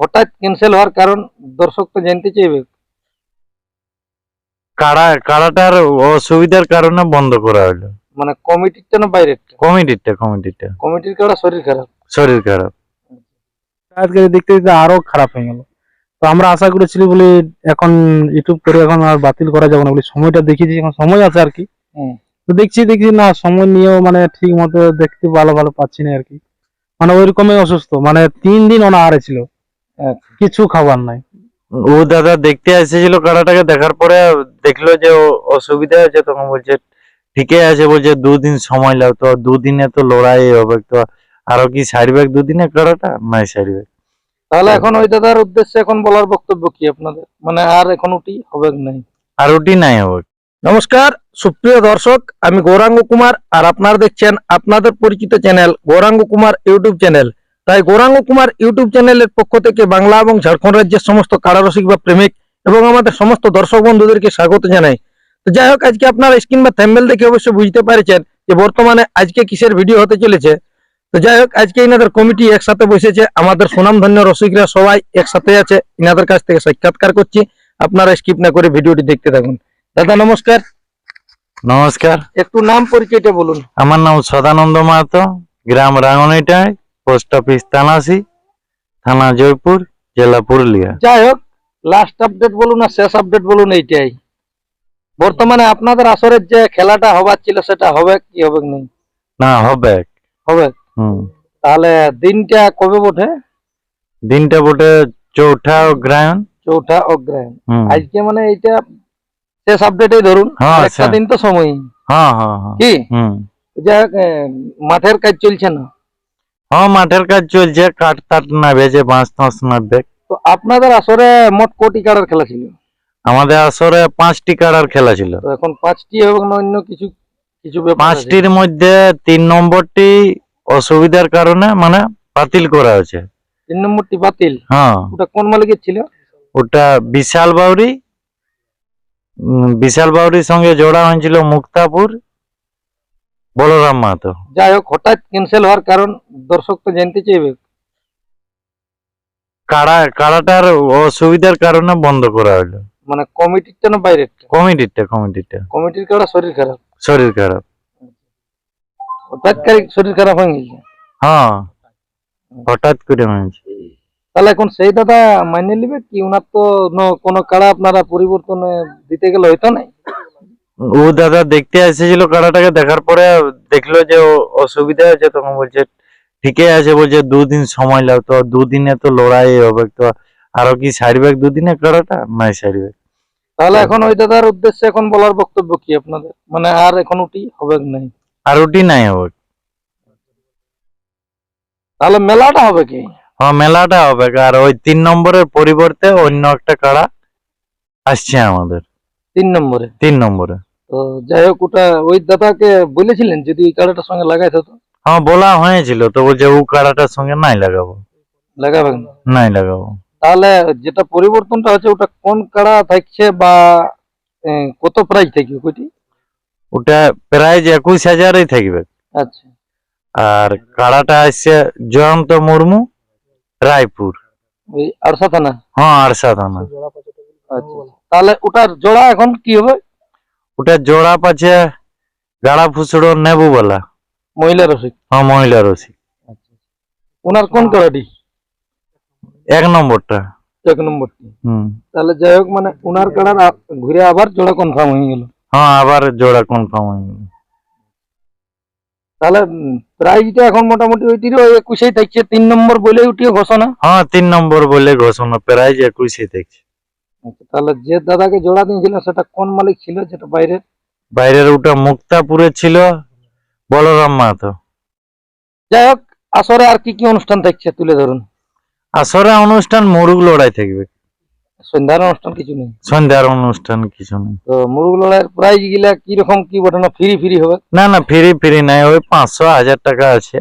হঠাৎ ক্যান্সেল হওয়ার কারণ দর্শক তো জানতে চাইবে। কাড়া কাড়াটার অসুবিধার কারণে বন্ধ করা হলো মানে না কমিটির কারও শরীর খারাপ? শরীর খারাপ। আজকে দেখতে দেখতে আরও খারাপ হয়ে গেল। তো আমরা আশা করেছিলি বলে এখন ইউটিউব করে এখন আর বাতিল করা যাবে না বলে সময়টা দেখিয়েছি এখন সময় আছে আর কি। তো দেখছি দেখছি না সময় নিয়েও মানে ঠিক মতো দেখতে ভালো ভালো পাচ্ছি না আর কি। মানে ওইরকমই অসুস্থ মানে তিন দিন অনাহারে ছিল। আচ্ছা। কিছু খাবার নাই। ও দাদা দেখতে এসেছিল কাড়াটাকে দেখার পরে দেখল যে ও- অসুবিধা আছে তখন বলছে ঠিকই আছে বলছে দুদিন সময় লাগ তো দুদিনে তো লড়াই হবে তো আরও কি সারবে দুদিনে কাড়াটা নাই সারবে তাহলে এখন ওই দাদার উদ্দেশ্যে এখন বলার বক্তব্য কি আপনাদের? মানে আর এখন ওটি হবে নাই? আর ওটি নাই হবে। নমস্কার সুপ্রিয় দর্শক আমি গৌরাঙ্গ কুমার আর আপনারা দেখছেন আপনাদের পরিচিত channel Gauranga Kumar YouTube channel. তাই গৌরাঙ্গ কুমার ইউটিউব চ্যানেলের পক্ষ থেকে বাংলা এবং ঝাড়খণ্ড রাজ্যের সমস্ত কারারসিক বা প্রেমিক এবং আমাদের সমস্ত দর্শক বন্ধুদেরকে স্বাগত জানাই। তো যাই হোক আজকে আপনারা স্ক্রিন বা থ্যাম্বেল দেখে অবশ্যই বুঝতে পারছেন যে বর্তমানে আজকে কিসের ভিডিও হতে চলেছে। তো যাই হোক আজকে ইনাদের কমিটি একসাথে বসেছে আমাদের সুনামধন্য রসিকরা সবাই একসাথে আছে ইনাদের কাছ থেকে সাক্ষাৎকার করছি। আপনারা স্কিপ না করে ভিডিওটি দেখতে থাকুন। দাদা নমস্কার। নমস্কার। একটু নাম পরিচয়টা বলুন। আমার নাম সদানন্দ মাহাতো গ্রাম রাঙনিটায়। পোস্ট অফিস তানাসি থানা জয়পুর জেলা পুরুলিয়া। যাই হোক লাস্ট আপডেট বলুন আর শেষ আপডেট বলুন এইটাই। বর্তমানে আপনাদের আসরের যে খেলাটা হবার ছিল সেটা হবে কি হবে নেই? না হবে। হবে? তাহলে দিনটা কবে বটে? দিনটা বটে চৌঠা অগ্রায়ণ। চৌঠা অগ্রহায়ণ আজকে মানে এইটা শেষ আপডেটই ধরুন। হ্যাঁ, একটা দিন তো সময় হ্যাঁ হ্যাঁ হ্যাঁ। কি? হুম। যাই হোক মাঠের কাজ চলছে না। হ্যাঁ মাঠের কাজ চলছে কাঠ টাট নাবে যে বাঁশ টাঁশ নাববে তো আপনাদের আসরে মোট কোটি কাড়ার খেলা ছিল? আমাদের আসরে পাঁচটি কাড়ার খেলা ছিল। তো এখন পাঁচটি এবং অন্য কিছু কিছু ব্যাপার আছে? পাঁচটির মধ্যে তিন নম্বরটি অসুবিধার কারণে মানে বাতিল করা হয়েছে। তিন নম্বরটি বাতিল? হ্যাঁ। ওটা কোন মালিকের ছিল? ওটা বিশাল বাউরি উম, বিশাল বাউরির সঙ্গে জোড়া হয়েছিল মুক্তাপুর বলরাম মাহাতো। যাই হোক হঠাৎ ক্যান্সেল হওয়ার কারণ দর্শক তো জানতে চাইবে। কাড়া কাড়াটার অসুবিধার কারণে বন্ধ করা হলো মানে কমিটিরটা না বাইরেরটা? কমিটিরটা কমিটিরটা। কমিটির কারও শরীর খারাপ? শরীর খারাপ। তাৎকালিক শরীর খারাপ হয়ে গেছে? হ্যাঁ হঠাৎ করে হয়েছে তাহলে এখন সেই দাদা মাইনে নিবে কি? ওনার তো কোনো কাড়া আপনারা পরিবর্তনে দিতে গেলে হইতো না? ও দাদা দেখতে এসেছিল কাড়াটাকে দেখার পরে দেখল যে অসুবিধা আছে তখন বলছে ঠিকই আছে বলছে দুদিন সময় লাগ তো দুদিনে তো লড়াই হবে তো আরও কি সারবে দুদিনে কাড়াটা নাই সারবে তাহলে এখন ওই দাদার উদ্দেশ্যে এখন বলার বক্তব্য কি আপনাদের? মানে আর এখন ওটি হবে নাই? আর ওটি নাই হবে। তাহলে মেলাটা হবে কি? হ্যাঁ মেলাটা হবে আর ওই তিন নম্বরের পরিবর্তে অন্য একটা কাড়া আসছে আমাদের। তিন নম্বরে। তিন নম্বরে। তো যাই হোক ওটা ওই দাদাকে বলেছিলেন যদি ওই কাড়াটার সঙ্গে লাগাইতে হতো হ্যাঁ বলা হয়েছিল তো বলছে ও কাড়াটার সঙ্গে নাই লাগাবো। লাগাবেন না? নাই লাগাবো। তাহলে যেটা পরিবর্তনটা হচ্ছে ওটা কোন কাড়া থাকছে বা কত প্রাইস থাকবে কইটি ওটা প্রাইজ একুশ হাজারই থাকবে। আচ্ছা। আর কাড়াটা আসছে জয়ন্ত মুর্মু রায়পুর। ওই আরসা থানা? হ্যাঁ থানা। আচ্ছা তাহলে ওটার জোড়া এখন কি হবে? ওটা জোড়া পাচ্ছে গাড়া ফুসড়ো নেবু বলা। মহিলা রসিক। হ্যাঁ মহিলা রসি ওনার কোন কাড়াটি এক নম্বরটা। এক নম্বরটি। হুম। তাহলে যাই হোক মানে ওনার কাড়ার ঘুরে আবার জোড়া কনফার্ম হয়ে গেল। হ্যাঁ আবার জোড়া কনফার্ম হয়ে গেল। তাহলে প্রাইজটা এখন মোটামুটি ওইটির ওই একুশেই থাকছে। তিন নম্বর বলে উঠিও ঘোষণা। হ্যাঁ তিন নম্বর বলে ঘোষণা। প্রাইজ একুশে দেখছি আচ্ছা, তাহলে যে দাদাকে জোড়া দিয়েছিল সেটা কোন মালিক ছিল যেটা বাইরের? বাইরের ওটা মুক্তাপুরে ছিল বলরাম মাহাতো। যাই হোক আসরে আর কি কি অনুষ্ঠান থাকছে তুলে ধরুন। আসরে অনুষ্ঠান মুরুগ লড়াই থাকবে। সন্ধ্যার অনুষ্ঠান কিছু নেই? সন্ধ্যার অনুষ্ঠান কিছু নেই। তো মুরগ লড়াইয়ের প্রাইজ গিলা কি রকম কি ঘটনা ফ্রি ফ্রি হবে? না না ফ্রি ফ্রি নাই ওই পাঁচশো হাজার টাকা আছে।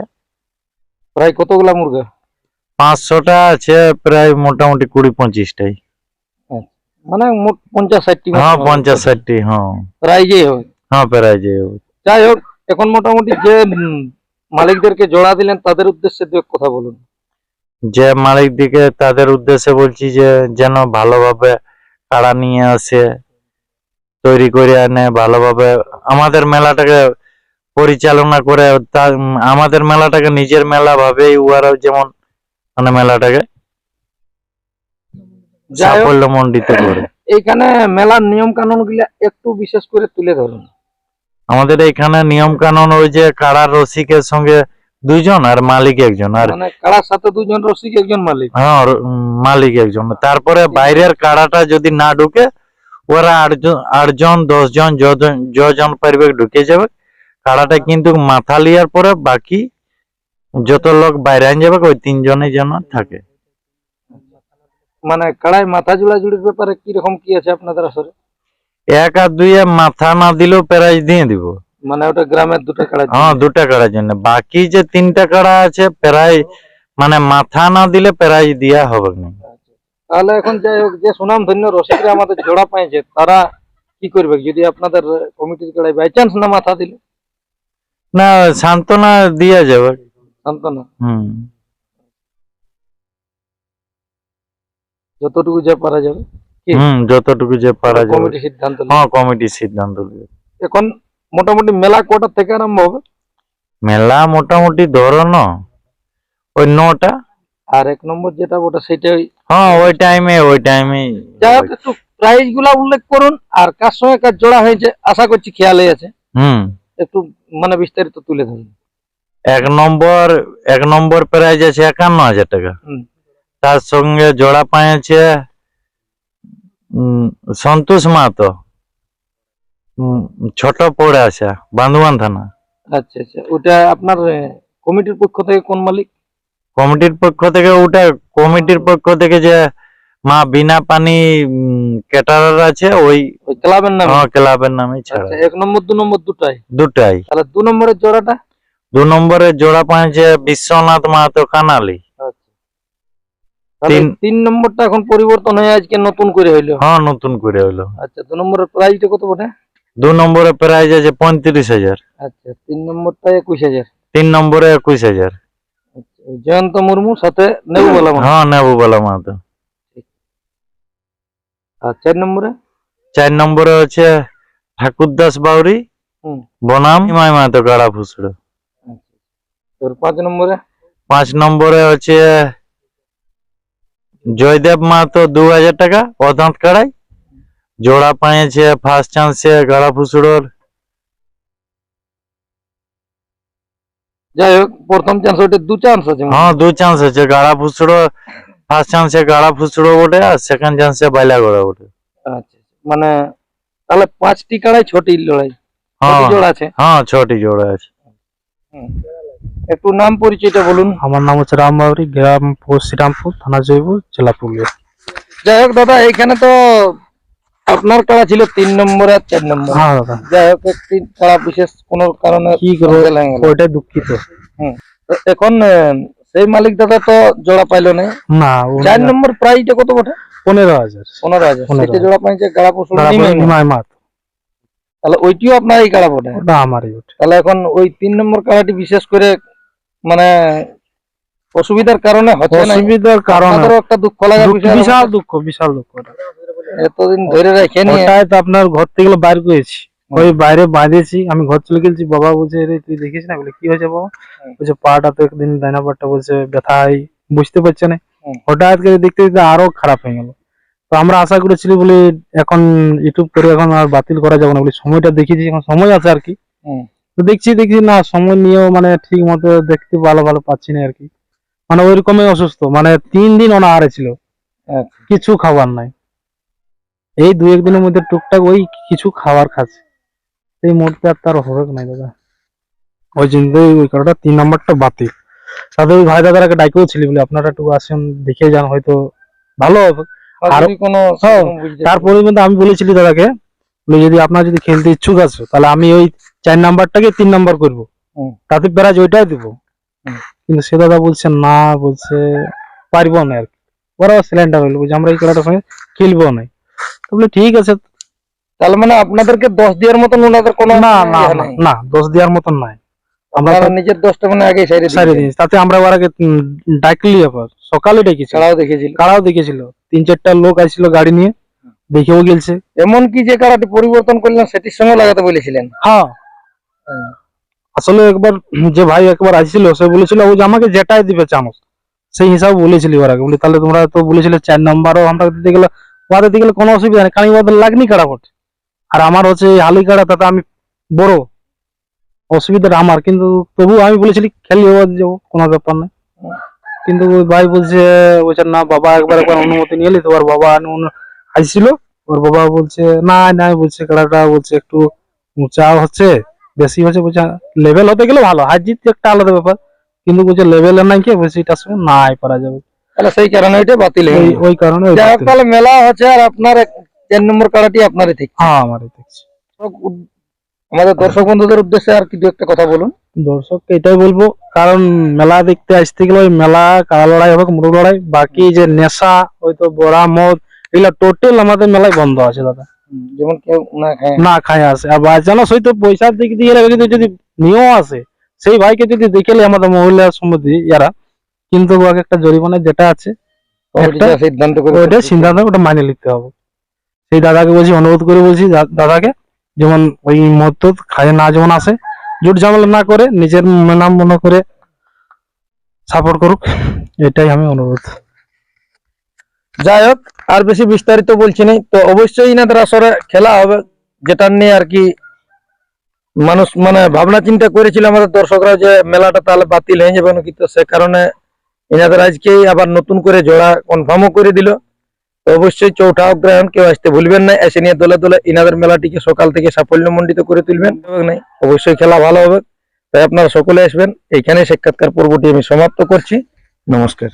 প্রায় কতগুলা মুরগা? পাঁচশোটা আছে প্রায় মোটামুটি কুড়ি পঁচিশটাই। মানে মোট পঞ্চাশ ষাটটি হ্যাঁ পঞ্চাশ ষাটটি হ্যাঁ। প্রাইজেই হবে। হ্যাঁ প্রাইজ যাই হোক এখন মোটামুটি যে মালিকদেরকে জোড়া দিলেন তাদের উদ্দেশ্যে দু কথা বলুন। যে মালিক দিকে তাদের উদ্দেশ্যে বলছি যে যেন ভালোভাবে কাড়া নিয়ে আসে তৈরি করে আনে ভালোভাবে আমাদের মেলাটাকে পরিচালনা করে তা- আমাদের মেলাটাকে নিজের মেলা ভাবেই উহারাও যেমন মানে মেলাটাকে সাফল্য করে। এইখানে মেলার নিয়ম কানুনগুলা একটু বিশেষ করে তুলে ধরুন। আমাদের এখানে নিয়ম কানুন ওই যে কাড়ার রসিকের সঙ্গে দুইজন আর মালিক একজন আর মানে কাড়ার সাথে দুজন রসিক একজন মালিক। হ্যাঁ মালিক একজন। তারপরে বাইরের কাড়াটা যদি না ঢুকে ওরা আটজন আটজন দশজন যজন পারবে ঢুকে যাবে। কাড়াটা কিন্তু মাথা লিয়ার পরে বাকি যত লোক বাইরে আন যাবে ওই তিনজনের জন্য থাকে। মানে কাড়াই মাথা জোড়া জুড়ির ব্যাপারে কি রকম কি আছে আপনাদের আসলে এক আর দুইয়ে মাথা না দিলেও প্রাইজ দিয়ে দিব। মানে ওটা গ্রামের দুটো কাড়া হ্যাঁ দুটা কাড়ার জন্য বাকি যে তিনটা কাড়া আছে প্রায় মানে মাথা না দিলে প্রাইজ দেওয়া হবে না। তাহলে এখন যাই হোক যে সুনাম ধন্য রসিকরা আমাদের জোড়া পাইছে তারা কি করবে? যদি আপনাদের কমিটির কাড়াই বাই চান্স না মাথা দিলে? না সান্ত্বনা দিয়া যাবে। সান্ত্বনা? হুম। যতটুকু যা পারা যাবে হুম যতটুকু যে পারা যাবে। কমিটি সিদ্ধান্ত হ্যাঁ কমিটি সিদ্ধান্ত নেবে। এখন মোটামুটি মেলা কটা থেকে আরম্ভ হবে? মেলা মোটামুটি ধরো না ওই নটা। আর এক নম্বর যেটা ওটা সেটাই। হ্যাঁ ওই টাইমে ওই টাইমে হোক একটু প্রাইসগুলা উল্লেখ করুন আর কার সঙ্গে কার জোড়া হয়েছে আশা করছি খেয়ালে আছে। হুম। একটু মানে বিস্তারিত তুলে ধরুন। এক নম্বর এক নম্বর প্রাইজ আছে একান্ন হাজার টাকা। হুম। তার সঙ্গে জোড়া পাইছে সন্তোষ মাহাতো। ছোট পড়ে আছে বান্ধবান থানা। আচ্ছা আচ্ছা। ওটা আপনার কমিটির পক্ষ থেকে কোন মালিক? কমিটির পক্ষ থেকে ওটা কমিটির পক্ষ থেকে যে মা বিনা পানি ক্যাটারার আছে ওই ক্লাবের নাম? হ্যাঁ, ক্লাবের নামে ছাড়া। আচ্ছা এক নম্বর দু নম্বর দুটাই? দুটাই। তাহলে দু নম্বরের জোড়াটা? দু নম্বরে জোড়া পাইছে বিশ্বনাথ মাহাতো কানালি। আচ্ছা তিন- নম্বরটা এখন পরিবর্তন হয়ে আজকে নতুন করে হইল। হ্যাঁ নতুন করে হইল। আচ্ছা দু নম্বরের প্রাইসটা কত বটে? দু আছে পঁয়ত্রিশ হাজার। আচ্ছা তিন নম্বরটা একুশ হাজার। তিন নম্বরে একুশ হাজার। আচ্ছা জয়ন্ত মুর্মু সাথে নেবু হ্যাঁ নেব বলা মাহাতো। আর চার নম্বরে? চার নম্বরে হচ্ছে ঠাকুরদাস বাউরি। বনাম ইমাই মাহাতো গাড়া ফুসড়ো তোর পাঁচ নম্বরে? পাঁচ নম্বরে হচ্ছে জয়দেব মাহাতো দু হাজার টাকা অদাঁত কাড়াই। জোড়া পাইছে ফার্স্ট চান্সে গাড়া ফুসড়োর। যাই হোক প্রথম চান্স ওটা দু চান্স আছে। হ্যাঁ দু চান্স আছে। গাড়া ফুসড়ো ফার্স্ট চান্সে গাড়া ফুসড়ো ওঠে আর সেকেন্ড চান্সে বাইলা গড়া ওঠে আচ্ছা মানে তাহলে পাঁচটি কাড়াই ছটি লড়াই। হ্যাঁ জোড়া আছে। হ্যাঁ ছটি জোড়া আছে। একটু নাম পরিচয়টা বলুন। আমার নাম হচ্ছে রাম বাবরি গ্রাম পোস্ট শ্রীরামপুর থানা জয়পুর জেলা পুরুলিয়া। যাই হোক দাদা এইখানে তো আপনার কাড়া ছিল তিন নম্বর আর চার নম্বর। হ্যাঁ দাদা। যাই হোক একটি কাড়া বিশেষ কোনো কারণে কি করব? ওইটাই দুঃখিত। এখন সেই মালিক দাদা তো জোড়া পাইলো না না চার নম্বর প্রাইসটা কত বটে? পনেরো হাজার। পনেরো হাজার। সেটা জোড়া পাইছে গাড়া পশু তাহলে ওইটিও আপনার এই কাড়া বটে? ওটা আমারই তাহলে এখন ওই তিন নম্বর কাড়াটি বিশেষ করে মানে অসুবিধার কারণে হচ্ছে না অসুবিধার কারণে। একটা দুঃখ লাগার বিশাল দুঃখ বিশাল দুঃখ এতদিন ধরে রেখে নিয়ে ওটাই তো আপনার ঘর থেকে বাইর করেছি। ওই বাইরে বাঁধেছি আমি ঘর চলে গেছি বাবা বলছে রে তুই দেখিস না? বলে কি হয়েছে বাবা। বলছে পাটা তো একদিন ডাইনা পাটটা বলছে ব্যথাই বুঝতে পারছে না। হঠাৎ করে দেখতে দেখতে আরও খারাপ হয়ে গেল। তো আমরা আশা করেছিলি বলে এখন ইউটিউব করে এখন আর বাতিল করা যাবে না বলে সময়টা দেখেছি এখন সময় আছে আর কি। তো দেখছি দেখছি না সময় নিয়েও মানে ঠিক মতো দেখতে ভালো ভালো পাচ্ছি না আর কি। মানে ওইরকমই অসুস্থ মানে তিন দিন অনাহারে ছিল। আচ্ছা। কিছু খাবার নাই। এই দু একদিনের মধ্যে টুকটাক ওই কিছু খাবার খাচ্ছে। এই মুহূর্তে আর তার হবে নাই দাদা? ওই জন্য ওই কারণটা তিন নম্বরটা বাতিল। তাদের ওই ভাই দাদারাকে ডাকেও ছিল বলে আপনারা একটু আসেন দেখে যান হয়তো ভালো হবে। আর কোনো হ্যাঁ, তারপরে কিন্তু আমি বলেছিলি দাদাকে বলে যদি আপনার যদি খেলতে ইচ্ছুক আছো তাহলে আমি ওই চার নাম্বারটাকে তিন নাম্বার করব। তাতে প্রাইজ ওইটাই দেবো। কিন্তু সে দাদা বলছে না বলছে পারব না আর কি। ওরা সিলিন্ডার হইল বলছে আমরা এই খেলাটা খেলব না। তো বলে ঠিক আছে। তাহলে মানে আপনাদেরকে দশ দেওয়ার মতন ওনাদের কোনো না না ইয়ে না। না দোষ দেওয়ার মতন নাই। আমরা নিজের দশটা মানে আগে সাইরে সারি দিয়েছি। তাতে আমরা ডাকলি আবার। সকালে ডেকেছি ছাড়াও দেখেছিল। কারাও দেখেছিল। তিন চারটা লোক আসছিল গাড়ি নিয়ে। দেখেও গেলছে। এমন কি যে কারাটি পরিবর্তন করলেন সেটির সঙ্গে লাগাতে বলেছিলেন। হ্যাঁ। আসলে একবার যে ভাই একবার আসছিল, সে বলেছিল, ও যে আমাকে যেটাই দিবে চামচ। সেই হিসাবে বলেছিলি ওরাকে বলি, তাহলে তোমরা তো বলেছিলে চার নম্বরও আমরা দিতে গেলে, ওয়াদে দিতে গেলে কোনো অসুবিধা নেই। কারণ ওদের লাগনি কাড়া আর আমার হচ্ছে হালি কাড়া তাতে আমি বড়। অসুবিধাটা আমার। কিন্তু তবু আমি বলেছিলি, খেলি ওর যাব কোনো ব্যাপার নেই কিন্তু ওই ভাই বলছে বলছে, না, বাবা, একবার একবার অনুমতি নিয়ে এলি। তো ওর বাবা আসছিল ওর বাবা বলছে, না না, বলছে কাড়াটা বলছে একটু উঁচা হচ্ছে। বেশি হচ্ছে বলছে লেভেল হতে গেলে ভালো হার জিত একটা আলাদা ব্যাপার। কিন্তু বলছে লেভেলে নাই কি বলছে এটার সঙ্গে নাই পারা যাবে। তাহলে সেই কারণে এটা বাতিল হয়ে ওই কারণে। তাহলে মেলা হচ্ছে আর আপনার চার নম্বর কারাটি আপনারই ঠিক। হ্যাঁ আমারই দেখছি আমাদের দর্শক বন্ধুদের উদ্দেশ্যে আর কি দু একটা কথা বলুন। দর্শককে এটাই বলব কারণ মেলা দেখতে আসতে গেলে ওই মেলা কাড়া লড়াই হোক মুরগ লড়াই বাকি যে নেশা হয়তো বড়া মদ এগুলা টোটাল আমাদের মেলায় বন্ধ আছে দাদা। যেমন কেউ না খায়। না খায় আসে আর বাচ্চানো পয়সার দিক দিয়ে যদি যদি নিয়েও আসে সেই ভাইকে যদি দেখেলে আমাদের মহিলা সমিতি ইয়ারা কিন্তু একটা জরিমানা যেটা আছে সিদ্ধান্ত করে ওটা সিদ্ধান্ত ওটা মানিয়ে নিতে হবে। সেই দাদাকে বলছি অনুরোধ করে বলছি দাদাকে যেমন ওই মত খায় না যেমন আসে জুট ঝামেলা না করে নিজের নাম মনে করে সাপোর্ট করুক এটাই আমি অনুরোধ। যাই হোক আর বেশি বিস্তারিত বলছি না। তো অবশ্যই ইনাদের আসরে খেলা হবে, যেটা নিয়ে আর কি মানুষ মানে ভাবনা চিন্তা করেছিল আমাদের দর্শকরা যে মেলাটা তাহলে বাতিল হয়ে যাবে নাকি। তো সে কারণে ইনাদের আজকেই আবার নতুন করে জোড়া কনফার্মও করে দিল। তো অবশ্যই চৌঠা অগ্রহায়ণ কেউ আসতে ভুলবেন না, এসে নিয়ে দলে দলে ইনাদের মেলাটিকে সকাল থেকে সাফল্যমণ্ডিত করে তুলবেন। নাই অবশ্যই খেলা ভালো হবে, তাই আপনারা সকলে আসবেন। এইখানে সাক্ষাৎকার পর্বটি আমি সমাপ্ত করছি। নমস্কার।